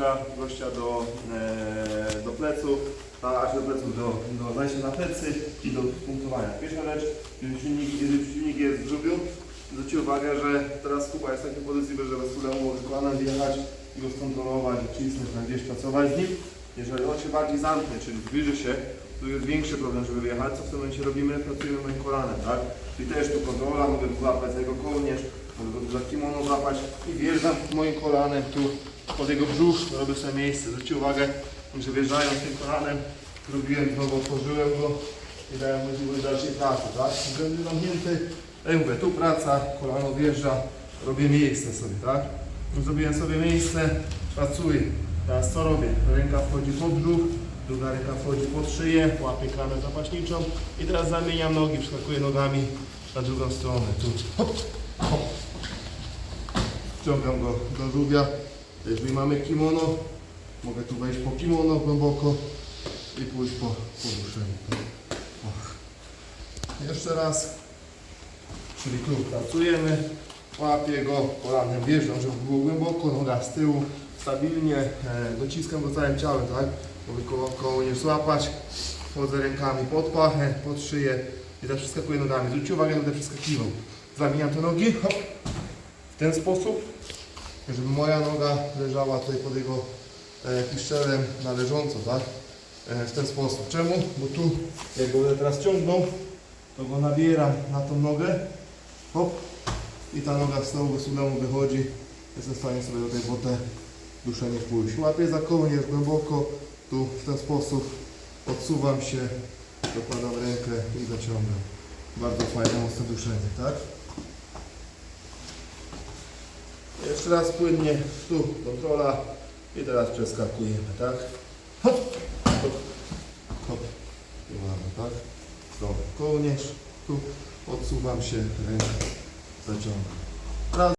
dopięcia gościa do, e, do pleców, aż do pleców, do, do zajścia na plecy i do punktowania. Pierwsza rzecz, jeżeli silnik, jeżeli silnik jest w żubiu, zwróćcie uwagę, że teraz Kuba jest w takiej pozycji, że bez problemu mogę kolanem wjechać i go skontrolować, cisnąć, tam gdzieś pracować z nim. Jeżeli on się bardziej zamknie, czyli zbliży się, tu jest większy problem, żeby wyjechać. Co w tym momencie robimy? Pracujemy moim kolanem, tak? Czyli też tu kontrola, mogę złapać za jego kołnierz, mogę go za kimono złapać i wjeżdżam moim kolanem tu pod jego brzuch, robię sobie miejsce. Zwróćcie uwagę, że wjeżdżając tym kolanem, robiłem znowu, otworzyłem go i dałem możliwość dalszej pracy, tak? Będzie zamknięty, ja mówię, tu praca, kolano wjeżdża, robię miejsce sobie, tak? Zrobiłem sobie miejsce, pracuję. Teraz co robię? Ręka wchodzi pod brzuch, druga ręka wchodzi pod szyję, łapię klamę zapaśniczą i teraz zamieniam nogi, przeskakuję nogami na drugą stronę. Tu hop, hop. Wciągam go do żółwia. Jeżeli mamy kimono, mogę tu wejść po kimono głęboko i pójść po poduszeniu. Jeszcze raz. Czyli tu pracujemy, łapię go kolanem, wjeżdżam, żeby było głęboko, noga z tyłu, stabilnie, e, dociskam go całym ciałem, tak? Mogę koło, koło nie złapać, wchodzę rękami pod pachę, pod szyję i też przeskakuję nogami. Zwróćcie uwagę, będę przeskakiwał. Zamieniam te nogi, hop, w ten sposób, żeby moja noga leżała tutaj pod jego e, piszczelem na leżąco, tak? E, w ten sposób. Czemu? Bo tu, jak go będę teraz ciągnął, to go nabieram na tą nogę, hop, i ta noga z tyłu wysunęło wychodzi, jestem w stanie sobie do tej wody duszenie pójść. Łapię za kołnierz głęboko, tu w ten sposób odsuwam się, dokładam rękę i zaciągam. Bardzo fajne, mocne duszenie, tak? Jeszcze raz płynnie, tu kontrola. I teraz przeskakujemy, tak? Hop, hop, hop, i mamy, tak? Dobra, kołnierz, tu odsuwam się, rękę zaciągam.